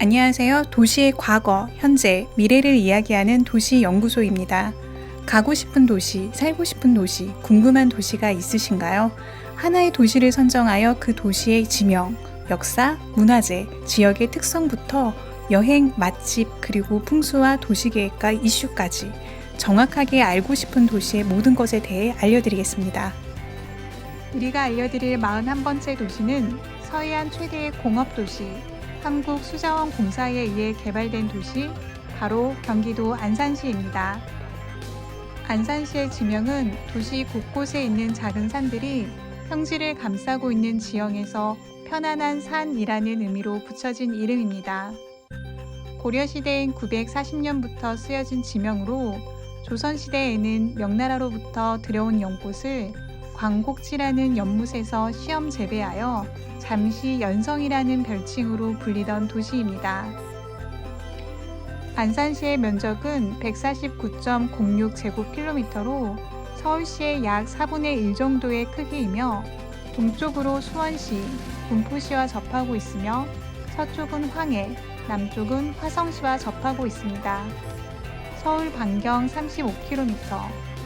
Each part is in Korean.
안녕하세요. 도시의 과거, 현재, 미래를 이야기하는 도시 연구소입니다. 가고 싶은 도시, 살고 싶은 도시, 궁금한 도시가 있으신가요? 하나의 도시를 선정하여 그 도시의 지명, 역사, 문화재, 지역의 특성부터 여행, 맛집, 그리고 풍수와 도시계획과 이슈까지 정확하게 알고 싶은 도시의 모든 것에 대해 알려드리겠습니다. 우리가 알려드릴 41번째 도시는 서해안 최대의 공업도시, 한국수자원공사에 의해 개발된 도시, 바로 경기도 안산시입니다. 안산시의 지명은 도시 곳곳에 있는 작은 산들이 평지를 감싸고 있는 지형에서 편안한 산이라는 의미로 붙여진 이름입니다. 고려시대인 940년부터 쓰여진 지명으로 조선시대에는 명나라로부터 들여온 연꽃을 광곡지라는 연못에서 시험 재배하여 잠시 연성이라는 별칭으로 불리던 도시입니다. 안산시의 면적은 149.06제곱킬로미터로 서울시의 약 4분의 1 정도의 크기이며 동쪽으로 수원시, 군포시와 접하고 있으며 서쪽은 황해, 남쪽은 화성시와 접하고 있습니다. 서울 반경 35km,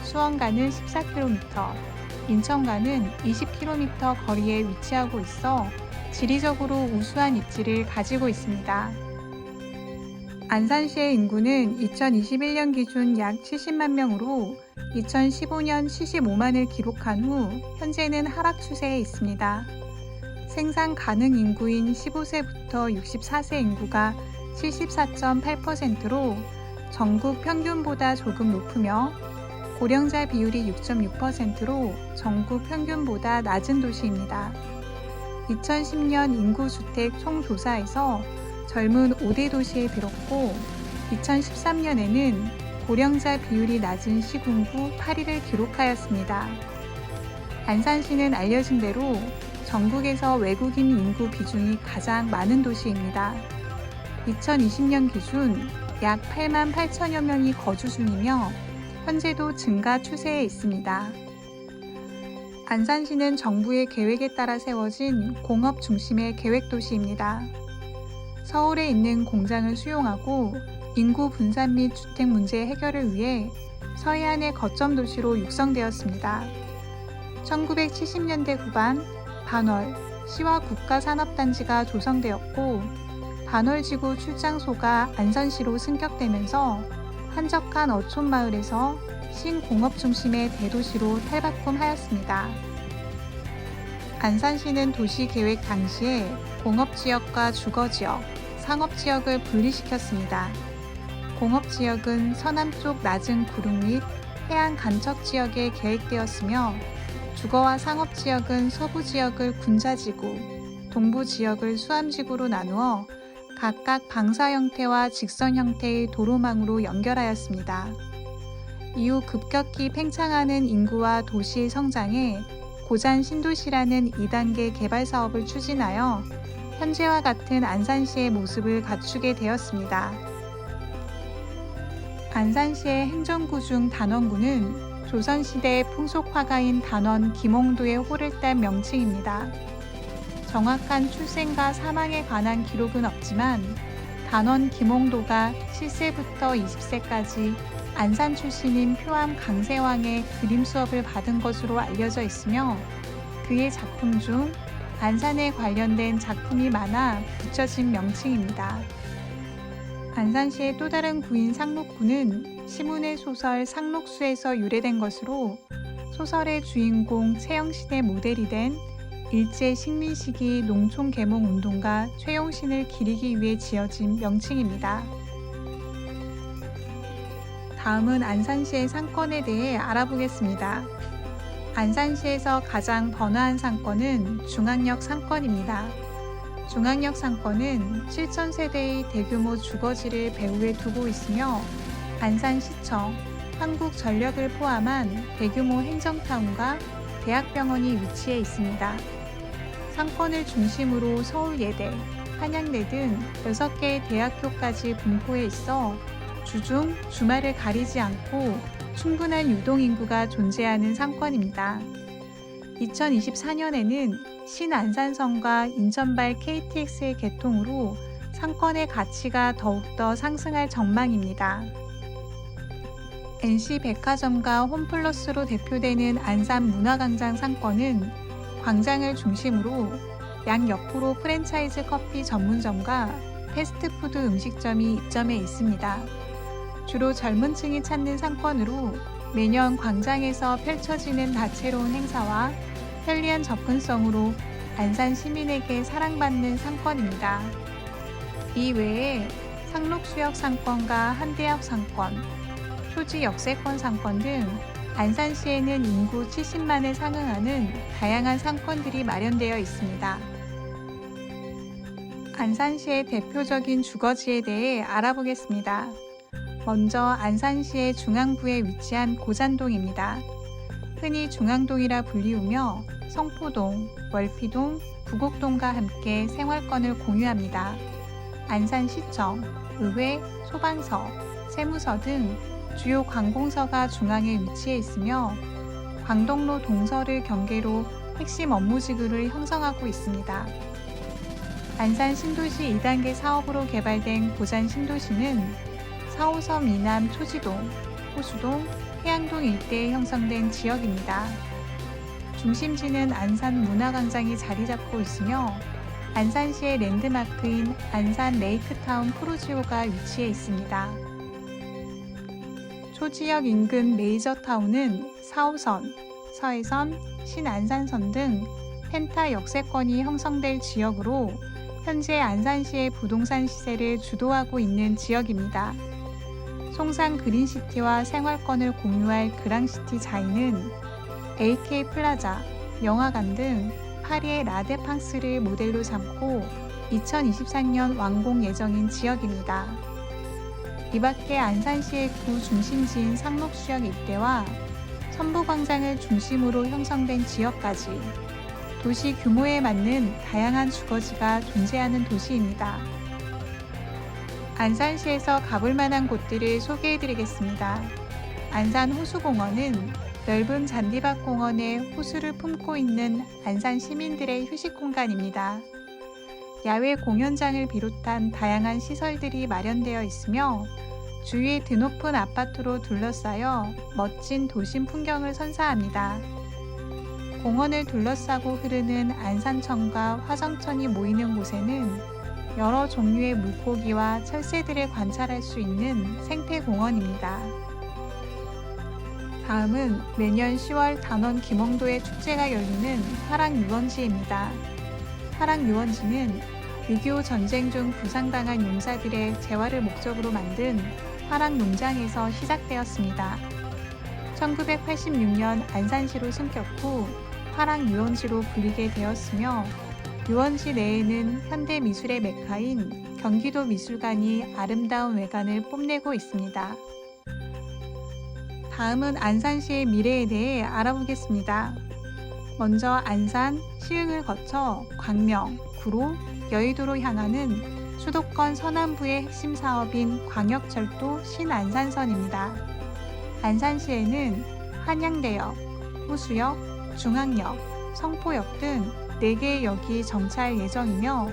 수원가는 14km, 인천가는 20km 거리에 위치하고 있어 지리적으로 우수한 입지를 가지고 있습니다. 안산시의 인구는 2021년 기준 약 70만 명으로 2015년 75만을 기록한 후 현재는 하락 추세에 있습니다. 생산 가능 인구인 15세부터 64세 인구가 74.8%로 전국 평균보다 조금 높으며 고령자 비율이 6.6%로 전국 평균보다 낮은 도시입니다. 2010년 인구주택 총조사에서 젊은 5대 도시에 들었고 2013년에는 고령자 비율이 낮은 시군구 8위를 기록하였습니다. 안산시는 알려진 대로 전국에서 외국인 인구 비중이 가장 많은 도시입니다. 2020년 기준 약 8만 8천여 명이 거주 중이며 현재도 증가 추세에 있습니다. 안산시는 정부의 계획에 따라 세워진 공업 중심의 계획 도시입니다. 서울에 있는 공장을 수용하고 인구 분산 및 주택 문제 해결을 위해 서해안의 거점 도시로 육성되었습니다. 1970년대 후반 반월 시와 국가산업단지가 조성되었고 반월지구 출장소가 안산시로 승격되면서 한적한 어촌 마을에서 신공업 중심의 대도시로 탈바꿈하였습니다. 안산시는 도시 계획 당시에 공업 지역과 주거 지역, 상업 지역을 분리시켰습니다. 공업 지역은 서남쪽 낮은 구릉 및 해안 간척 지역에 계획되었으며 주거와 상업 지역은 서부 지역을 군자지구, 동부 지역을 수암지구로 나누어 각각 방사 형태와 직선 형태의 도로망으로 연결하였습니다. 이후 급격히 팽창하는 인구와 도시의 성장에 고잔 신도시라는 2단계 개발 사업을 추진하여 현재와 같은 안산시의 모습을 갖추게 되었습니다. 안산시의 행정구 중 단원구는 조선시대의 풍속화가인 단원 김홍도의 호를 딴 명칭입니다. 정확한 출생과 사망에 관한 기록은 없지만 단원 김홍도가 7세부터 20세까지 안산 출신인 표암 강세왕의 그림 수업을 받은 것으로 알려져 있으며 그의 작품 중 안산에 관련된 작품이 많아 붙여진 명칭입니다. 안산시의 또 다른 구인 상록구는 시문의 소설 상록수에서 유래된 것으로 소설의 주인공 채영신의 모델이 된 일제 식민 시기 농촌 계몽 운동가 최용신을 기리기 위해 지어진 명칭입니다. 다음은 안산시의 상권에 대해 알아보겠습니다. 안산시에서 가장 번화한 상권은 중앙역 상권입니다. 중앙역 상권은 7,000세대의 대규모 주거지를 배후에 두고 있으며 안산시청, 한국전력을 포함한 대규모 행정타운과 대학병원이 위치해 있습니다. 상권을 중심으로 서울예대, 한양대 등 6개의 대학교까지 분포해 있어 주중, 주말을 가리지 않고 충분한 유동인구가 존재하는 상권입니다. 2024년에는 신안산선과 인천발 KTX의 개통으로 상권의 가치가 더욱더 상승할 전망입니다. NC 백화점과 홈플러스로 대표되는 안산 문화광장 상권은 광장을 중심으로 양 옆으로 프랜차이즈 커피 전문점과 패스트푸드 음식점이 입점해 있습니다. 주로 젊은 층이 찾는 상권으로 매년 광장에서 펼쳐지는 다채로운 행사와 편리한 접근성으로 안산 시민에게 사랑받는 상권입니다. 이 외에 상록수역 상권과 한대역 상권, 초지 역세권 상권 등 안산시에는 인구 70만에 상응하는 다양한 상권들이 마련되어 있습니다. 안산시의 대표적인 주거지에 대해 알아보겠습니다. 먼저 안산시의 중앙부에 위치한 고잔동입니다. 흔히 중앙동이라 불리우며 성포동, 월피동, 부곡동과 함께 생활권을 공유합니다. 안산시청, 의회, 소방서, 세무서 등 주요 관공서가 중앙에 위치해 있으며 광동로 동서를 경계로 핵심 업무 지구를 형성하고 있습니다. 안산 신도시 2단계 사업으로 개발된 고잔 신도시는 4호섬 이남 초지동, 호수동, 해안동 일대에 형성된 지역입니다. 중심지는 안산 문화광장이 자리 잡고 있으며 안산시의 랜드마크인 안산 레이크타운 프로지오가 위치해 있습니다. 초지역 인근 메이저타운은 4호선, 서해선, 신안산선 등 펜타 역세권이 형성될 지역으로 현재 안산시의 부동산 시세를 주도하고 있는 지역입니다. 송산 그린시티와 생활권을 공유할 그랑시티 자이는 AK 플라자, 영화관 등 파리의 라데팡스를 모델로 삼고 2023년 완공 예정인 지역입니다. 이 밖에 안산시의 구 중심지인 상록수역 일대와 선부광장을 중심으로 형성된 지역까지 도시 규모에 맞는 다양한 주거지가 존재하는 도시입니다. 안산시에서 가볼 만한 곳들을 소개해 드리겠습니다. 안산 호수공원은 넓은 잔디밭 공원에 호수를 품고 있는 안산 시민들의 휴식 공간입니다. 야외 공연장을 비롯한 다양한 시설들이 마련되어 있으며 주위에 드높은 아파트로 둘러싸여 멋진 도심 풍경을 선사합니다. 공원을 둘러싸고 흐르는 안산천과 화성천이 모이는 곳에는 여러 종류의 물고기와 철새들을 관찰할 수 있는 생태공원입니다. 다음은 매년 10월 단원 김홍도의 축제가 열리는 화랑유원지입니다. 화랑유원지는 6.25 전쟁 중 부상당한 용사들의 재활을 목적으로 만든 화랑 농장에서 시작되었습니다. 1986년 안산시로 승격 후 화랑 유원지로 불리게 되었으며 유원지 내에는 현대 미술의 메카인 경기도 미술관이 아름다운 외관을 뽐내고 있습니다. 다음은 안산시의 미래에 대해 알아보겠습니다. 먼저 안산, 시흥을 거쳐 광명, 구로, 여의도로 향하는 수도권 서남부의 핵심 사업인 광역철도 신안산선입니다. 안산시에는 한양대역, 호수역, 중앙역, 성포역 등 4개의 역이 정차할 예정이며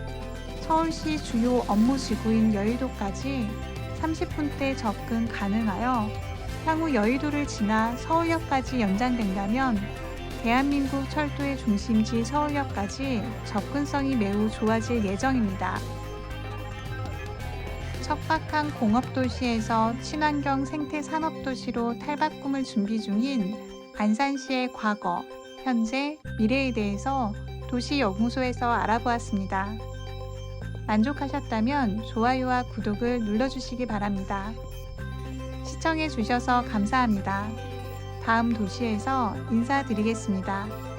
서울시 주요 업무 지구인 여의도까지 30분대 접근 가능하여 향후 여의도를 지나 서울역까지 연장된다면 대한민국 철도의 중심지 서울역까지 접근성이 매우 좋아질 예정입니다. 척박한 공업도시에서 친환경 생태 산업도시로 탈바꿈을 준비 중인 안산시의 과거, 현재, 미래에 대해서 도시 연구소에서 알아보았습니다. 만족하셨다면 좋아요와 구독을 눌러주시기 바랍니다. 시청해 주셔서 감사합니다. 다음 도시에서 인사드리겠습니다.